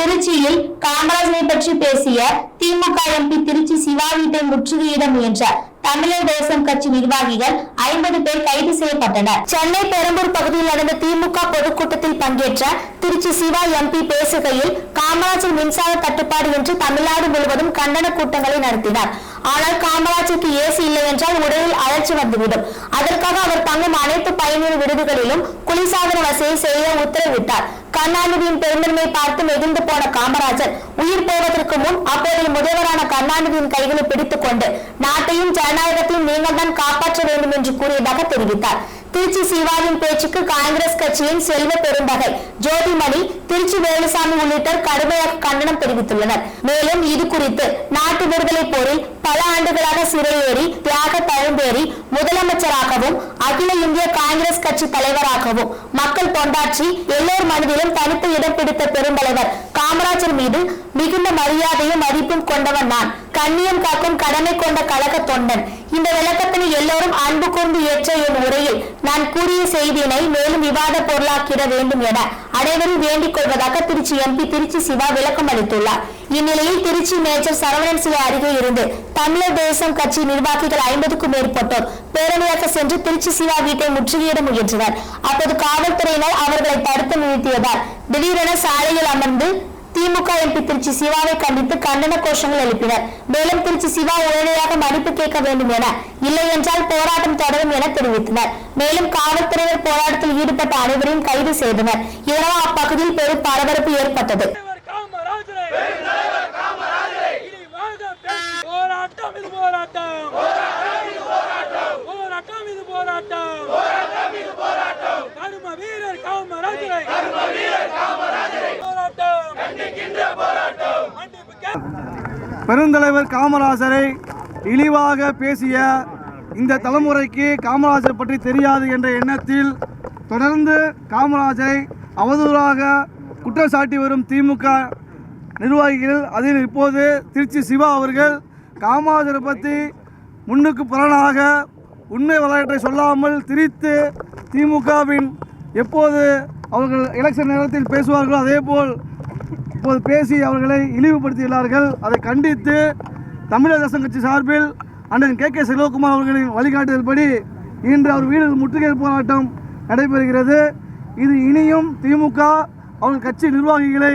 திருச்சியில் காமராஜரை பற்றி பேசிய திமுக எம்பி திருச்சி சிவா வீட்டை முற்றுகையிட முயன்ற தமிழர் தேசம் கட்சி நிர்வாகிகள் ஐம்பது பேர் கைது செய்யப்பட்டனர். சென்னை பெரம்பூர் பகுதியில் நடந்த திமுக பொதுக்கூட்டத்தில் பங்கேற்ற திருச்சி சிவா எம்பி பேசுகையில் காமராஜர் மின்சார தட்டுப்பாடு என்று தமிழ்நாடு முழுவதும் கண்டன கூட்டங்களை நடத்தினார். ஆனால் காமராஜருக்கு ஏசி இல்லை என்றால் உடலில் அழற்சி வந்துவிடும். அதற்காக அவர் தங்கும் அனைத்து பயணியர் விடுதிகளிலும் குளிர்சாதன வசதி செய்ய உத்தரவிட்டார். கருணாநிதியின் பெருந்தன்மை பார்த்து நெகிழ்ந்து போன காமராஜர் உயிர் போவதற்கு முன் அப்போதைய முதல்வரான கருணாநிதியின் கைகளை பிடித்துக் கொண்டு நாட்டையும் ஜனநாயகத்தையும் நீங்கள் தான் காப்பாற்ற வேண்டும் என்று கூறியதாக தெரிவித்தார். திருச்சி சிவாவின் பேச்சுக்கு காங்கிரஸ் கட்சியின் செல்வ பெருந்தகை ஜோதிமணி திருச்சி வேலுசாமி உள்ளிட்டோர் கடுமையாக கண்டனம் தெரிவித்துள்ளனர். மேலும் இது குறித்து நாட்டு விடுதலை போரில் பல ஆண்டுகளாக சிறையேறி தியாக தழும்பேறி முதலமைச்சராகவும் அகில இந்திய காங்கிரஸ் கட்சி தலைவராகவும் மக்கள் கொண்டாற்றி எல்லோர் மனதிலும் தனித்து இடம் பிடித்த பெருந்தலைவர் காமராஜர் மீது மிகுந்த மரியாதையும் மதிப்பும் கொண்டவன் நான். கண்ணியம் காக்கும் கடமை கொண்ட கழக தொண்டன். இந்த விளக்கத்தினை எல்லோரும் அன்பு கொண்டு ஏற்ற என் உரையில் நான் கூறிய செய்தியினை மேலும் விவாத பொருளாக்கிட வேண்டும் என அனைவரும் வேண்டிக் கொள்வதாக திருச்சி எம்பி திருச்சி சிவா விளக்கம் அளித்துள்ளார். இந்நிலையில் திருச்சி மேஜர் சரவணன் சிலை அருகே இருந்து தமிழர் தேசம் கட்சி நிர்வாகிகள் ஐம்பதுக்கும் மேற்பட்டோர் பேரணியாக சென்று திருச்சி சிவா வீட்டை முற்றுகையிட முயன்றனர். அப்போது காவல்துறையினர் அவர்களை தடுத்து நிறுத்தியதால் திடீரென சாலையில் அமர்ந்து திமுக எம்பி திருச்சி சிவாவை கண்டித்து கண்டன கோஷங்கள் எழுப்பினர். மேலும் திருச்சி சிவா உடனடியாக மன்னிப்பு கேட்க வேண்டும் என இல்லை என்றால் போராட்டம் தொடரும் என தெரிவித்தனர். மேலும் காவல்துறையினர் போராட்டத்தில் ஈடுபட்ட அனைவரையும் கைது செய்தனர். இதனால் அப்பகுதியில் பெரும் பரபரப்பு ஏற்பட்டது. போராட்டம் போராட்டம்! கரும வீரர் காமராஜரை போராட்டம் மன்னிப்பு கே- பெருந்தலைவர் காமராஜரை இழிவாக பேசிய இந்த தலைமுறைக்கு காமராஜர் பற்றி தெரியாது என்ற எண்ணத்தில் தொடர்ந்து காமராஜரை அவதூறாக குற்றம் சாட்டி வரும் திமுக நிர்வாகிகள் அதில் இப்போது திருச்சி சிவா அவர்கள் காமராஜரை பற்றி முன்னுக்கு புறனாக உண்மை வரலாற்றை சொல்லாமல் திரித்து திமுகவின் எப்போது அவர்கள் எலெக்ஷன் நேரத்தில் பேசுவார்களோ அதேபோல் இப்போது பேசி அவர்களை இழிவுபடுத்தியுள்ளார்கள் அதை கண்டித்து தமிழக தேசம் கட்சி சார்பில் அண்ணன் கே கே செல்வகுமார் அவர்களின் வழிகாட்டுதல்படி இன்று அவர் வீடு முற்றுகை போராட்டம் நடைபெறுகிறது. இது இனியும் திமுக அவர்கள் கட்சி நிர்வாகிகளை